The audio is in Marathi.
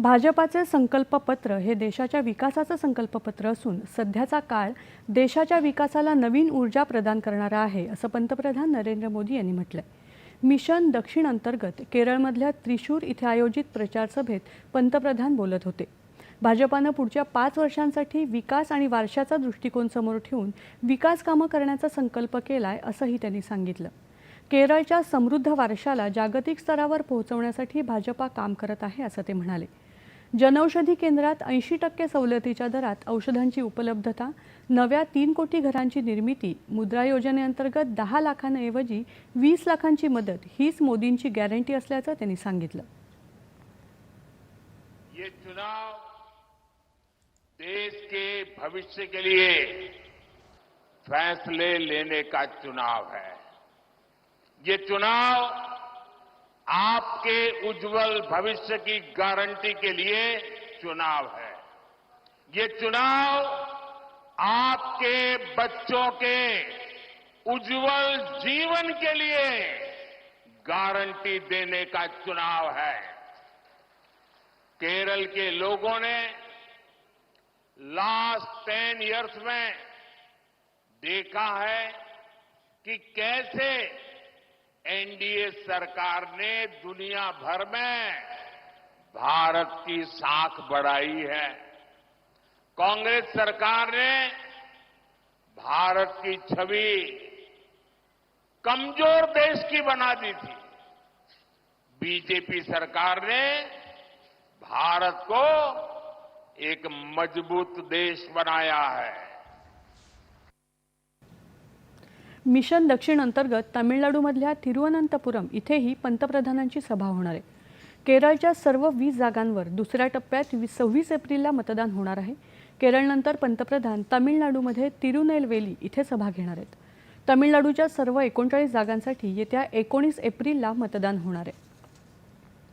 भाजपाचे संकल्पपत्र हे देशाच्या विकासाचं संकल्पपत्र असून सध्याचा काळ देशाच्या विकासाला नवीन ऊर्जा प्रदान करणारा आहे असं पंतप्रधान नरेंद्र मोदी यांनी म्हटलंय. मिशन दक्षिण अंतर्गत केरळमधल्या त्रिशूर इथे आयोजित प्रचारसभेत पंतप्रधान बोलत होते. भाजपानं पुढच्या पाच वर्षांसाठी विकास आणि वारशाचा दृष्टिकोन समोर ठेवून विकास कामं करण्याचा संकल्प केलाय असंही त्यांनी सांगितलं. केरळच्या समृद्ध वारशाला जागतिक स्तरावर पोहोचवण्यासाठी भाजपा काम करत आहे असं ते म्हणाले. जनौषधी केंद्रात ऐंशी टक्के सवलतीच्या दरात औषधांची उपलब्धता नव्या तीन कोटी घरांची निर्मिती मुद्रा योजनेअंतर्गत दहा लाखांऐवजी वीस लाखांची मदत हीच मोदींची गॅरंटी असल्याचं त्यांनी सांगितलं. ये चुनाव देश के भविष्य के लिए फैसले लेने का चुनाव है। ये चुनाव आपके उज्जवल भविष्य की गारंटी के लिए चुनाव है। ये चुनाव आपके बच्चों के उज्जवल जीवन के लिए गारंटी देने का चुनाव है। केरल के लोगों ने लास्ट टेन इयर्स में देखा है कि कैसे एनडीए सरकार ने दुनिया भर में भारत की साख बढ़ाई है। कांग्रेस सरकार ने भारत की छवि कमज़ोर देश की बना दी थी। बीजेपी सरकार ने भारत को एक मज़बूत देश बनाया है। मिशन दक्षिण अंतर्गत तामिळनाडूमधल्या तिरुअनंतपुरम इथेही पंतप्रधानांची सभा होणार आहे. केरळच्या सर्व वीस जागांवर दुसऱ्या टप्प्यात वी सव्वीस एप्रिलला मतदान होणार आहे. केरळनंतर पंतप्रधान तामिळनाडूमध्ये तिरुनेलवेली इथे सभा घेणार आहेत. तामिळनाडूच्या सर्व एकोणचाळीस जागांसाठी येत्या एकोणीस एप्रिलला मतदान होणार आहे.